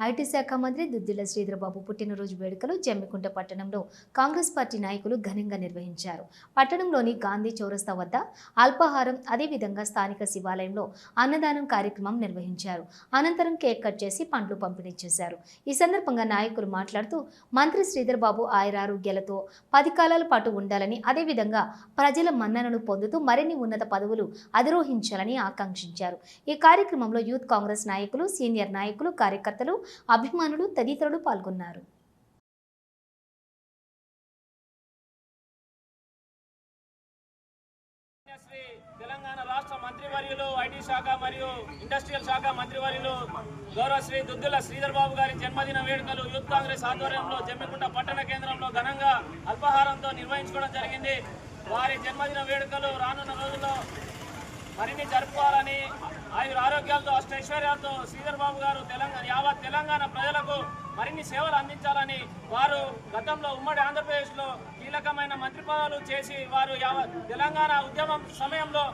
IT శాఖ మంత్రి దుద్దిల శ్రీధరబాబు పుట్టినరోజు వేడుకలు జమ్మికుంట పట్టణంలో కాంగ్రెస్ పార్టీ నాయకులు ఘనంగా నిర్వహించారు. పట్టణంలోని గాంధీ చౌరస్తా వద్ద అల్పాహారం అదేవిధంగా స్థానిక శివాలయంలో అన్నదానం కార్యక్రమం నిర్వహించారు. అనంతరం కేక్ కట్ చేసి పండ్లు పంపిణీ చేశారు. ఈ సందర్భంగా నాయకులు మాట్లాడుతూ మంత్రి శ్రీధర్బాబు ఆయురారోగ్యాలతో పది కాలాల పాటు ఉండాలని అదేవిధంగా ప్రజల మన్ననను పొందుతూ మరిన్ని ఉన్నత పదవులు అధిరోహించాలని ఆకాంక్షించారు. ఈ కార్యక్రమంలో యూత్ కాంగ్రెస్ నాయకులు సీనియర్ నాయకులు కార్యకర్తలు అభిమానులు తదితరులు పాల్గొన్నారు. శ్రీ తెలంగాణ రాష్ట్ర మంత్రివర్యులు ఐటీ శాఖ మరియు ఇండస్ట్రియల్ శాఖ మంత్రివర్యులు గౌరవ శ్రీ దుద్దుల శ్రీధర్ బాబు గారి జన్మదిన వేడుకలు యూత్ కాంగ్రెస్ ఆధ్వర్యంలో జమ్మికుంట పట్టణ కేంద్రంలో ఘనంగా అల్పాహారంతో నిర్వహించుకోవడం జరిగింది. వారి జన్మదిన వేడుకలు రానున్న రోజుల్లో మరిన్ని జరుపుకోవాలని ఆయుర ఆరోగ్యాలతో అష్టైశ్వర్యాలతో శ్రీధర్ బాబు గారు తెలంగాణ యావత్ తెలంగాణ ప్రజలకు మరిన్ని సేవలు అందించాలని వారు గతంలో ఉమ్మడి ఆంధ్రప్రదేశ్లో కీలకమైన మంత్రి పదవులు చేసి వారు యావత్ తెలంగాణ ఉద్యమం సమయంలో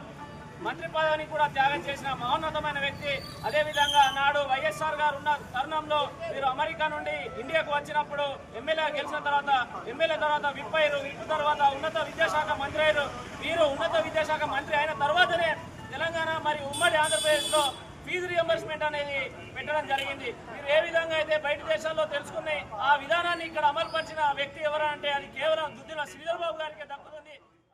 మంత్రి పదవిని కూడా త్యాగం చేసిన మహోన్నతమైన వ్యక్తి. అదేవిధంగా నాడు వైఎస్ఆర్ గారు ఉన్న తరుణంలో మీరు అమెరికా నుండి ఇండియాకు వచ్చినప్పుడు ఎమ్మెల్యే గెలిచిన తర్వాత ఎమ్మెల్యే తర్వాత విప్ అయ్యారు విప్ తర్వాత ఉన్నత విద్యాశాఖ మంత్రి అయ్యారు. మీరు ఉన్నత విద్యాశాఖ మంత్రి అయిన తర్వాతనే తెలంగాణ మరియు ఉమ్మడి ఆంధ్రప్రదేశ్లో ఫీజు రియంబర్స్మెంట్ అనేది పెట్టడం జరిగింది. మీరు ఏ విధంగా అయితే బయట దేశాల్లో తెలుసుకుని ఆ విధానాన్ని ఇక్కడ అమలుపరిచిన వ్యక్తి ఎవరంటే అది కేవలం దుద్దిన శ్రీధర్ బాబు గారికి దక్కుతుంది